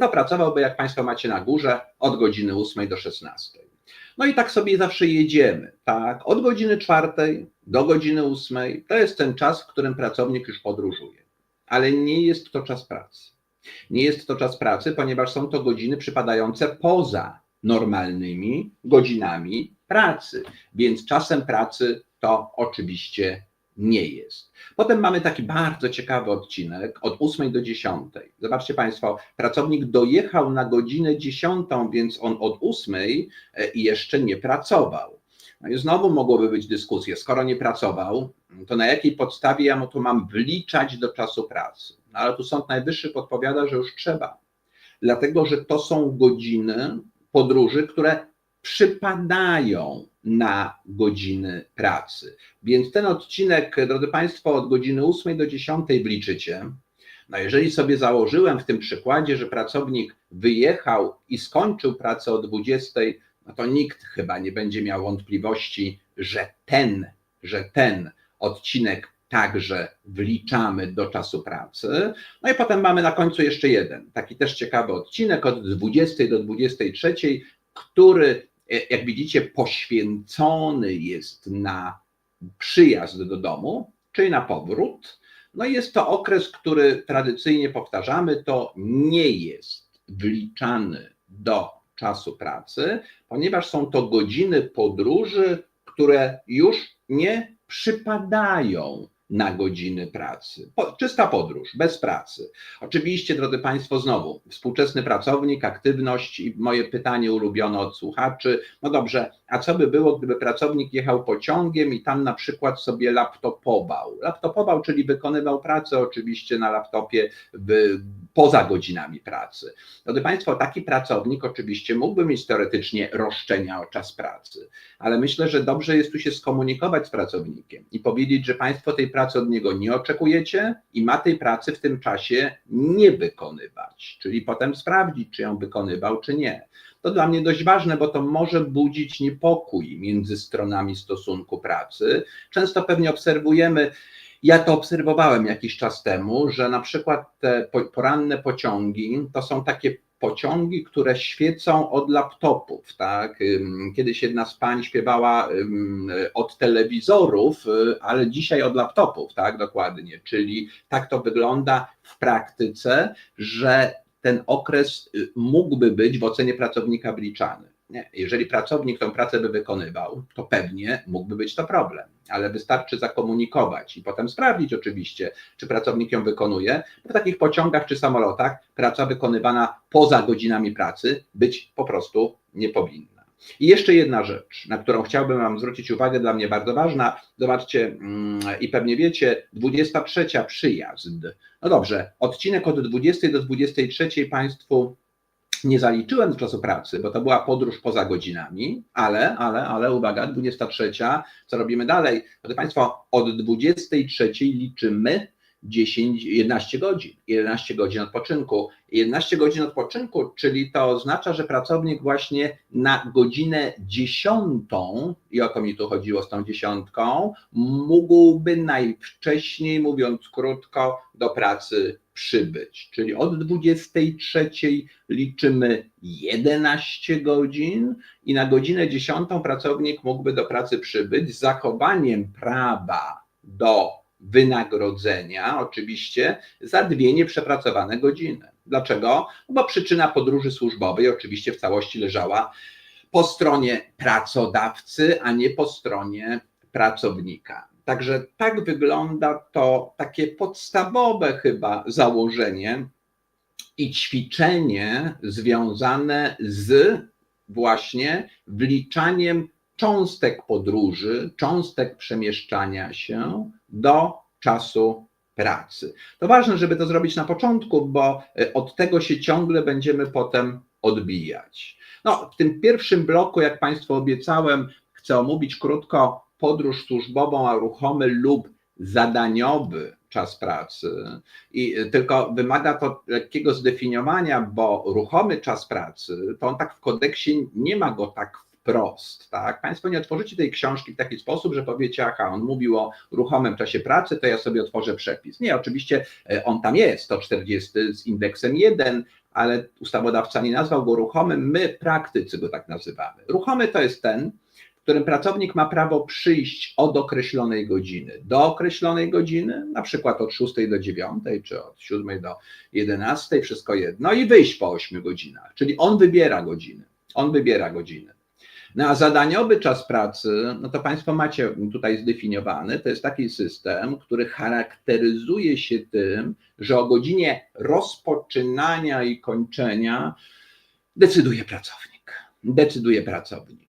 to pracowałby, jak Państwo macie na górze, od godziny 8 do 16. No i tak sobie zawsze jedziemy, tak? Od godziny 4 do godziny 8 to jest ten czas, w którym pracownik już podróżuje. Ale nie jest to czas pracy. Nie jest to czas pracy, ponieważ są to godziny przypadające poza normalnymi godzinami pracy, więc czasem pracy to oczywiście nie jest. Potem mamy taki bardzo ciekawy odcinek od 8 do 10. Zobaczcie Państwo, pracownik dojechał na godzinę 10, więc on od 8 jeszcze nie pracował. No i znowu mogłoby być dyskusje, skoro nie pracował, to na jakiej podstawie ja mu to mam wliczać do czasu pracy? No ale tu Sąd Najwyższy podpowiada, że już trzeba, dlatego że to są godziny podróży, które przypadają na godziny pracy. Więc ten odcinek, drodzy Państwo, od godziny 8 do 10 wliczycie. No jeżeli sobie założyłem w tym przykładzie, że pracownik wyjechał i skończył pracę o 20, no to nikt chyba nie będzie miał wątpliwości, że ten, że ten odcinek także wliczamy do czasu pracy. No i potem mamy na końcu jeszcze jeden, taki też ciekawy odcinek od 20 do 23, który, jak widzicie, poświęcony jest na przyjazd do domu, czyli na powrót. No i jest to okres, który tradycyjnie powtarzamy, to nie jest wliczany do czasu pracy, ponieważ są to godziny podróży, które już nie przypadają na godziny pracy. Po, czysta podróż, bez pracy. Oczywiście, drodzy Państwo, znowu, współczesny pracownik, aktywność i moje pytanie ulubione od słuchaczy. No dobrze, a co by było, gdyby pracownik jechał pociągiem i tam na przykład sobie laptopował? Laptopował, czyli wykonywał pracę oczywiście na laptopie w, poza godzinami pracy. Drodzy Państwo, taki pracownik oczywiście mógłby mieć teoretycznie roszczenia o czas pracy, ale myślę, że dobrze jest tu się skomunikować z pracownikiem i powiedzieć, że Państwo tej pracy od niego nie oczekujecie i ma tej pracy w tym czasie nie wykonywać, czyli potem sprawdzić, czy ją wykonywał, czy nie. To dla mnie dość ważne, bo to może budzić niepokój między stronami stosunku pracy. Często pewnie obserwujemy, ja to obserwowałem jakiś czas temu, że na przykład te poranne pociągi to są takie pociągi, które świecą od laptopów. Tak? Kiedyś jedna z pań śpiewała od telewizorów, ale dzisiaj od laptopów, tak dokładnie. Czyli tak to wygląda w praktyce, że ten okres y, mógłby być w ocenie pracownika wliczany. Nie. Jeżeli pracownik tą pracę by wykonywał, to pewnie mógłby być to problem, ale wystarczy zakomunikować i potem sprawdzić oczywiście, czy pracownik ją wykonuje. W takich pociągach czy samolotach praca wykonywana poza godzinami pracy być po prostu nie powinna. I jeszcze jedna rzecz, na którą chciałbym Wam zwrócić uwagę, dla mnie bardzo ważna. Zobaczcie, mm, i pewnie wiecie, 23 przyjazd. No dobrze, odcinek od 20 do 23 Państwu nie zaliczyłem czasu pracy, bo to była podróż poza godzinami, ale, ale, ale uwaga, 23, co robimy dalej? Proszę Państwa, od 23 liczymy 10, 11 godzin, 11 godzin odpoczynku. 11 godzin odpoczynku, czyli to oznacza, że pracownik właśnie na godzinę 10, i o to mi tu chodziło z tą dziesiątką, mógłby najwcześniej, mówiąc krótko, do pracy przybyć. Czyli od 23 liczymy 11 godzin i na godzinę 10 pracownik mógłby do pracy przybyć z zachowaniem prawa do wynagrodzenia, oczywiście, za dwie nieprzepracowane godziny. Dlaczego? Bo przyczyna podróży służbowej oczywiście w całości leżała po stronie pracodawcy, a nie po stronie pracownika. Także tak wygląda to takie podstawowe chyba założenie i ćwiczenie związane z właśnie wliczaniem cząstek podróży, cząstek przemieszczania się do czasu pracy. To ważne, żeby to zrobić na początku, bo e, od tego się ciągle będziemy potem odbijać. No, w tym pierwszym bloku, jak Państwu obiecałem, chcę omówić krótko podróż służbową, a ruchomy lub zadaniowy czas pracy. I tylko wymaga to lekkiego zdefiniowania, bo ruchomy czas pracy, to on tak w kodeksie nie ma go tak wprost. Tak? Państwo nie otworzycie tej książki w taki sposób, że powiecie, aha, on mówił o ruchomym czasie pracy, to ja sobie otworzę przepis. Nie, oczywiście e, on tam jest, 140 z indeksem 1, ale ustawodawca nie nazwał go ruchomym, my praktycy go tak nazywamy. Ruchomy to jest ten, którym pracownik ma prawo przyjść od określonej godziny do określonej godziny, na przykład od 6 do 9, czy od 7 do 11, wszystko jedno, i wyjść po 8 godzinach. Czyli on wybiera godziny. On wybiera godziny. No a zadaniowy czas pracy, no to Państwo macie tutaj zdefiniowany, to jest taki system, który charakteryzuje się tym, że o godzinie rozpoczynania i kończenia decyduje pracownik. Decyduje pracownik.